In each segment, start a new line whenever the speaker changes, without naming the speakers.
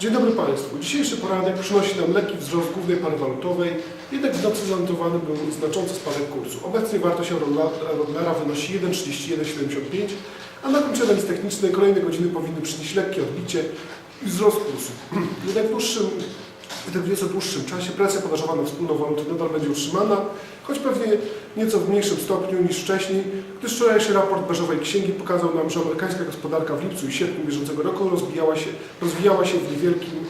Dzień dobry Państwu. Dzisiejszy poranek przynosi nam lekki wzrost głównej pary walutowej, jednak w nocy zanotowany był znaczący spadek kursu. Obecnie wartość euro-dolara wynosi 1,3175, a na końcu analiz technicznej kolejne godziny powinny przynieść lekkie odbicie i wzrost kursu. Jednak w dłuższym jednak w nieco dłuższym czasie presja podażowa na wspólną walutę nadal będzie utrzymana, choć pewnie nieco w mniejszym stopniu niż wcześniej, gdyż wczorajszy raport Beżowej Księgi pokazał nam, że amerykańska gospodarka w lipcu i sierpniu bieżącego roku rozwijała się, rozwijała się w niewielkim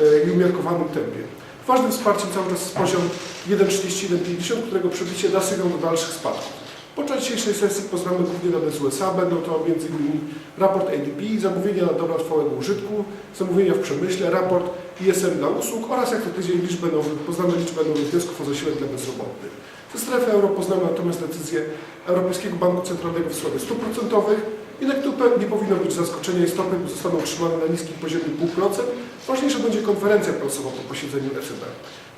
e, i umiarkowanym tempie. Ważnym wsparciem cały czas jest poziom 1,3150, którego przebicie da sygnał do dalszych spadków. Podczas dzisiejszej sesji poznamy głównie dane z USA. Będą to m.in. raport ADP, zamówienia na dobra trwałego użytku, zamówienia w przemyśle, raport ISM dla usług oraz jak co tydzień liczbę nowych, poznamy liczbę nowych wniosków o zasiłek dla bezrobotnych. Ze strefy euro poznamy natomiast decyzję Europejskiego Banku Centralnego w sprawie stóp procentowych. Jednak tu pe- nie powinno być zaskoczenia i stopy zostaną utrzymane na niskim poziomie 0,5%. Ważniejsza będzie konferencja prasowa po posiedzeniu ECB.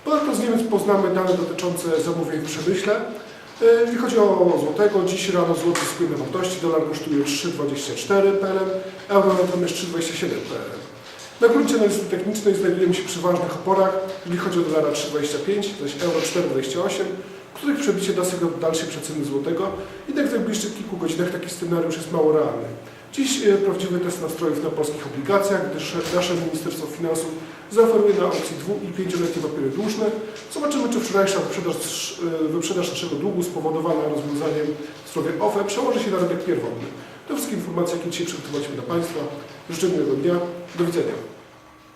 Ponadto z Niemiec poznamy dane dotyczące zamówień w przemyśle. E, Jeśli chodzi o złotego, dziś rano złoty na wartości, dolar kosztuje 3,24 PLN, euro natomiast 3,27 PLN. Na gruncie analizy technicznej znajdujemy się przy ważnych oporach, jeżeli chodzi o dolara 3,25, zaś euro 4,28, których przebicie da sygnał dalszej przeceny złotego, jednak w najbliższych kilku godzinach taki scenariusz jest mało realny. Dziś e, prawdziwy test nastrojów na polskich obligacjach, gdyż nasze Ministerstwo Finansów zaoferuje na opcji dwu- i pięcioletnie papiery dłużne. Zobaczymy, czy wczorajsza wyprzedaż, e, wyprzedaż naszego długu spowodowana rozwiązaniem w sprawie OFE przełoży się na rynek pierwotny. To wszystkie informacje, jakie dzisiaj przygotowaliśmy dla Państwa. Życzę miłego dnia. Do widzenia.